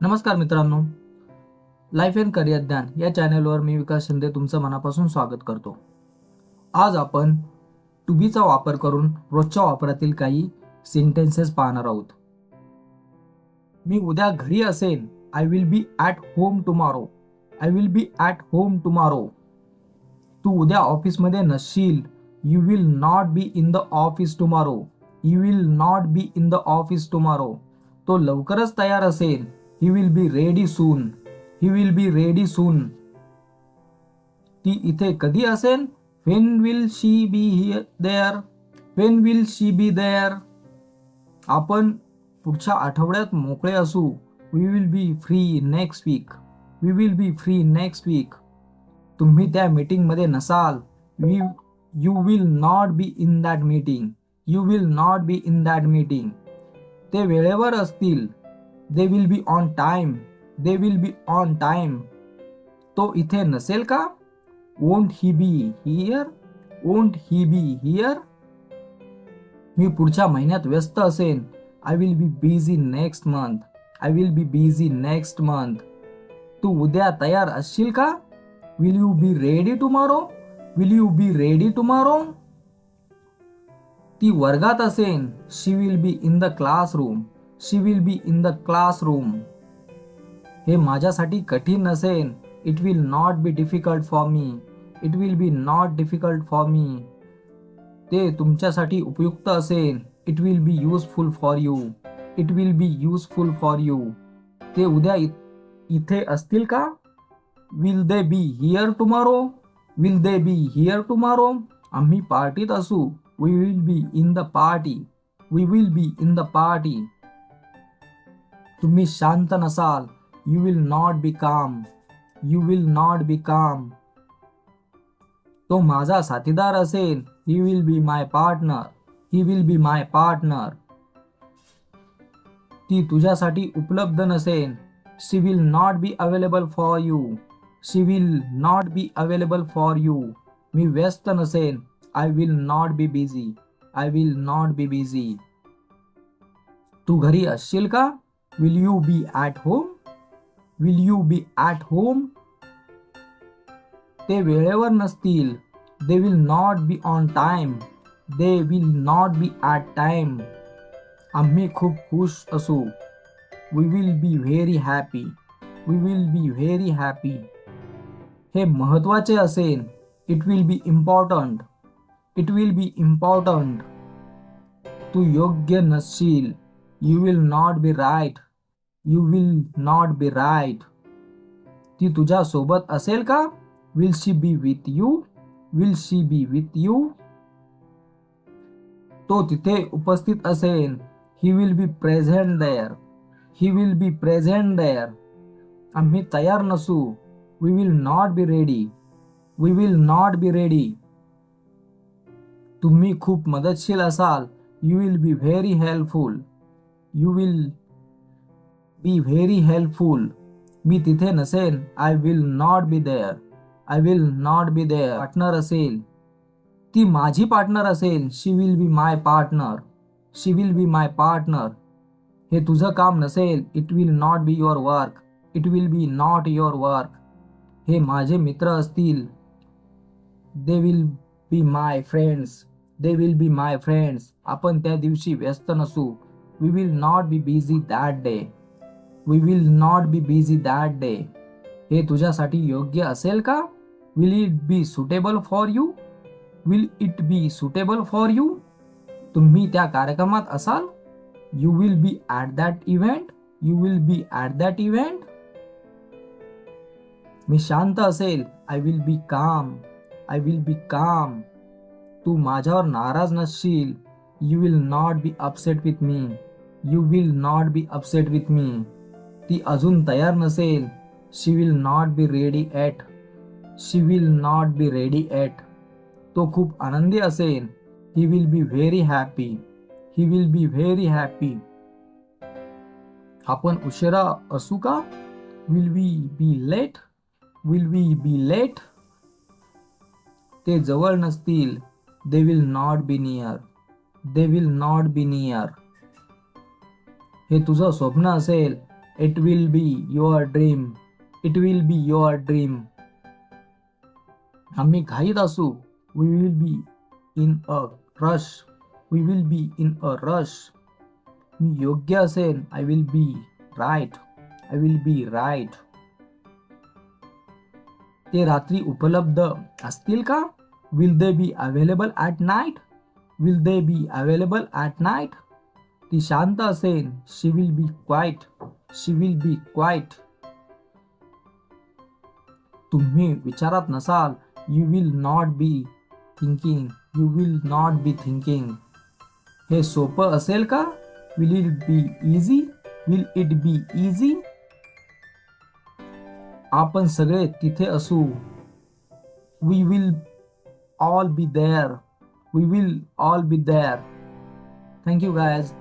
नमस्कार मित्रांनो. Life and career ज्ञान या चॅनेलवर मी विकास शिंदे तुमचं मनापासून स्वागत करतो. आज आपण टू बीचा वापर करून रोजच्या वापरातील काही सेंटेन्सेस पाहणार आहोत. मी उद्या घरी असेन I will be at home tomorrow I will be at home tomorrow तू उद्या ऑफिसमध्ये नसशील you will not be in the office tomorrow you will not be in the office tomorrow तो लवकरच तयार असेल he will be ready soon he will be ready soon ती इथे कधी असेल? When will she be he there when will she be there आपण पुढच्या आठवड्यात मोकळे असू. We will be free next week we will be free next week तुम्ही त्या मीटिंगमध्ये नसाल. We you will not be in that meeting you will not be in that meeting ते वेळेवर असतील. They will be on time they will be on time तो इथे नसेल का? Won't he be here won't he be here मी पुढच्या महिन्यात व्यस्त असेन. I will be busy next month I will be busy next month तू उद्या तयार असशील का? Will you be ready tomorrow will you be ready tomorrow ती वर्गात असेन. She will be in the classroom she will be in the classroom हे माझ्यासाठी कठीण नसेन. It will not be difficult for me it will be not difficult for me ते तुमच्यासाठी उपयुक्त असेल it will be useful for you it will be useful for you ते उद्या इ- इथे असतील का? Will they be here tomorrow will they be here tomorrow आम्ही पार्टीत असू. We will be in the party we will be in the party तुम्ही शांत नसाल यू विल नॉट बी काम यू विल नॉट बी काम तो माझा साथीदार असेल he will be my partner he will be my partner ती तुझ्यासाठी उपलब्ध नसेल she will not be available for you she will not be available for you मी व्यस्त नसेन I will not be busy I will not be busy तू घरी असशील का? Will you be at home will you be at home ते वेळेवर नसतील they will not be on time they will not be at time आम्ही खूप खुश असू. We will be very happy we will be very happy हे महत्त्वाचे असेल. It will be important it will be important तू योग्य नसशील. You will not be right you will not be right ती तुझ्या सोबत असेल का? Will she be with you will she be with you तो तिथे उपस्थित असेल. He will be present there he will be present there आम्ही तयार नसू. We will not be ready we will not be ready तुम्ही खूप मदतशील असाल. You will be very helpful you will be very helpful मी तिथे नसेल. I will not be there I will not be there partner असेल. ती माझी partner असेल. She will be my partner she will be my partner हे तुझं काम नसेल. It will not be your work it will be not your work हे माझे मित्र असतील. They will be my friends they will be my friends आपण त्या दिवशी व्यस्त नसू. We will not be busy that day we will not be busy that day हे तुझ्यासाठी योग्य असेल का? Will it be suitable for you will it be suitable for you तुम्ही त्या कार्यक्रमात असाल? You will be at that event you will be at that event मी शांत असेल. आय विल बी काम आय विल बी काम तू माझ्यावर नाराज नसशील. You will not be upset with me you will not be upset with me ती अजून तयार नसेल. She will not be ready at she will not be ready at तो खूप आनंदी असेल. He will be very happy he will be very happy आपण उशिरा असू का? Will we be late will we be late ते जवळ नसतील. They will not be near they will not be near हे तुझं स्वप्न असेल. It will be your dream it will be your dream आम्ही घाईत असू we will be in a rush we will be in a rush मी योग्य असेन I will be right I will be right ते रात्री उपलब्ध असतील का? Will they be available at night will they be available at night ती शांत असेल she will be quiet she will be quite तुम्ही विचारात नसाल you will not be thinking you will not be thinking हे सोपं असेल का? Will it be easy will it be easy आपण सगळे तिथे असू. We will all be there we will all be there thank you guys